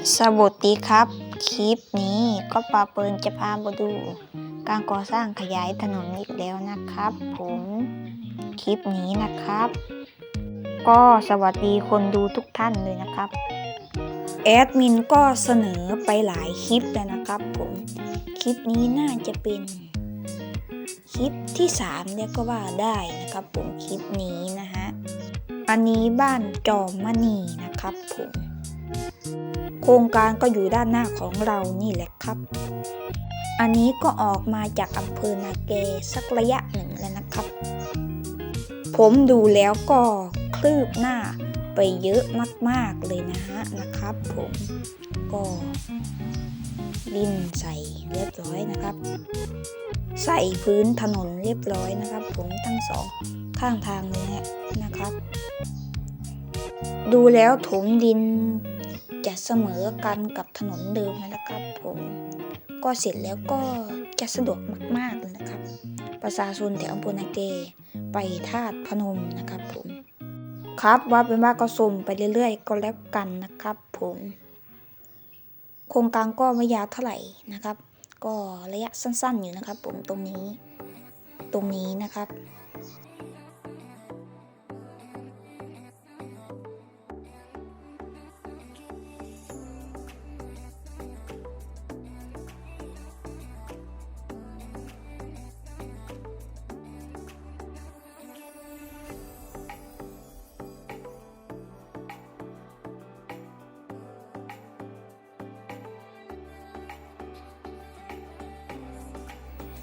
สวัสดีครับ คลิปนี้ก็ปาเปิลจะพามาดู การก่อสร้างขยายถนนอีกแล้วนะครับ ผมคลิปนี้นะครับ ก็สวัสดีคนดูทุกท่านเลยนะครับแอดมินก็เสนอไปหลายคลิปแล้วนะครับผมคลิปนี้น่าจะเป็น คลิปที่สามเนี่ยก็ว่าได้นะครับผมคลิปนี้นะฮะอันนี้บ้านจอมมณีนะครับผม โครงการก็อยู่ด้านหน้าของเรานี่แหละครับ อันนี้ก็ออกมาจากอำเภอนาเกสักระยะหนึ่งแล้วนะครับ ผมดูแล้วก็คลืบหน้าไปเยอะมากๆเลยนะฮะนะครับ ผมก็ดินใส่เรียบร้อยนะครับ ใส่พื้นถนนเรียบร้อยนะครับ ผมทั้งสองข้างทางเลยนะครับ ดูแล้วถมดิน จะเสมอกันกับถนนเดิมนะครับผมก็เสร็จแล้วก็จะสะดวกมากๆเลยนะครับ ประชาชนแถวอำเภอนาเก ไปธาตุพนมนะครับผม ครับว่าเป็นว่าก็ส่งไปเรื่อยๆ ก็แล้วกันนะครับผม โครงการก็ไม่ยาวเท่าไหร่นะครับ ก็ระยะสั้นๆอยู่นะครับผมตรงนี้ ตรงนี้นะครับ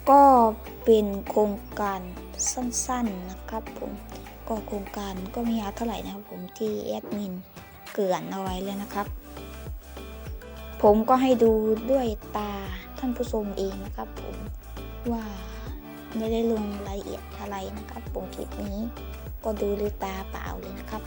ก็เป็นโครงการสั้นๆนะครับผมก็โครงการก็ไม่ยาวเท่าไหร่นะครับผมที่แอดมินเกลื่อนเอาไว้เลยนะครับ ผมก็ให้ดูด้วยตาท่านผู้ชมเองนะครับผมว่าไม่ได้ลงรายละเอียดอะไรนะครับผมคลิปนี้ก็ดูด้วยตาเปล่าเลยนะครับ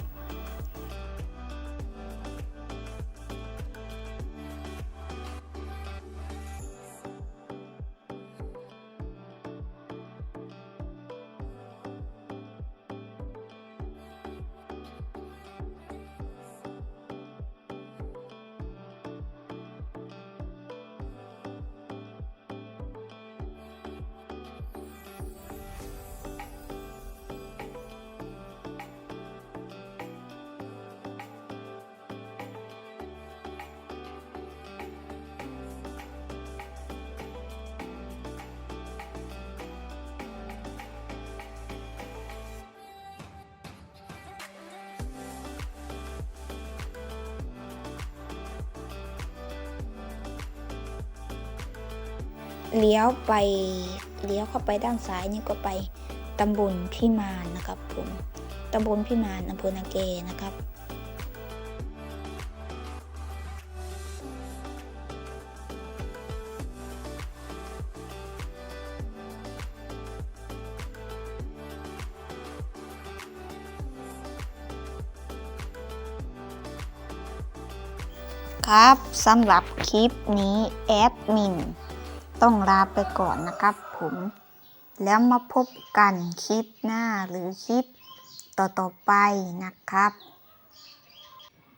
เลี้ยวไปเลี้ยวเข้าไปด้านซ้ายนี่ก็ไปตำบลพิมานนะครับผมตำบลพิมานอำเภอนาเกนะครับครับสำหรับคลิปนี้แอดมิน ต้องลาไปก่อนนะครับผม แล้วมาพบกันคลิปหน้าหรือคลิปต่อๆไปนะครับ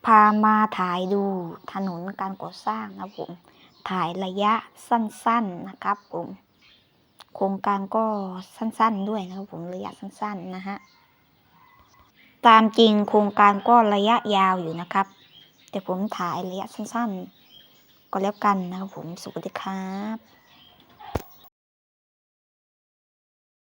พามาถ่ายดูถนนการก่อสร้างนะผม ถ่ายระยะสั้นๆนะครับผม โครงการก็สั้นๆด้วยนะครับผมระยะสั้นๆนะฮะตามจริงโครงการก็ระยะยาวอยู่นะครับ แต่ผมถ่ายระยะสั้นๆ ก็แล้วกันนะครับผมสวัสดีครับ